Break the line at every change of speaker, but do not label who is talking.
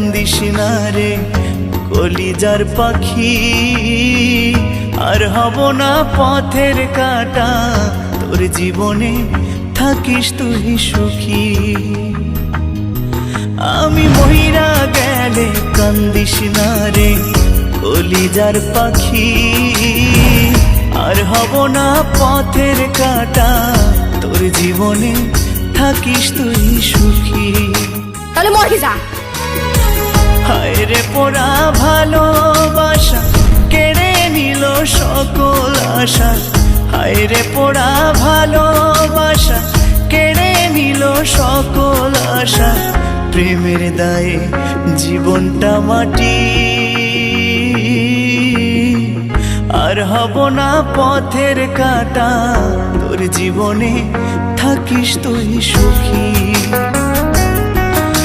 কান্দিস না রে, কলিজার পাখি। আর হব না পথের কাটা, তোর জীবনে থাকিস তুই সুখী। আমি মহিরা গেলে কান্দিস না রে, কলিজার পাখি। আর হব না পথের কাটা, তোর জীবনে থাকিস তুই সুখী।
তাহলে
হায় রে পোড়া ভালোবাসা, কেড়ে নিল সকল আশা। হায় রে পোড়া ভালোবাসা, কেড়ে নিল সকল আশা। প্রেমের দায়ে জীবনটা মাটি। আর হব না পথের কাটা, তোর জীবনে থাকিস তুই সুখী।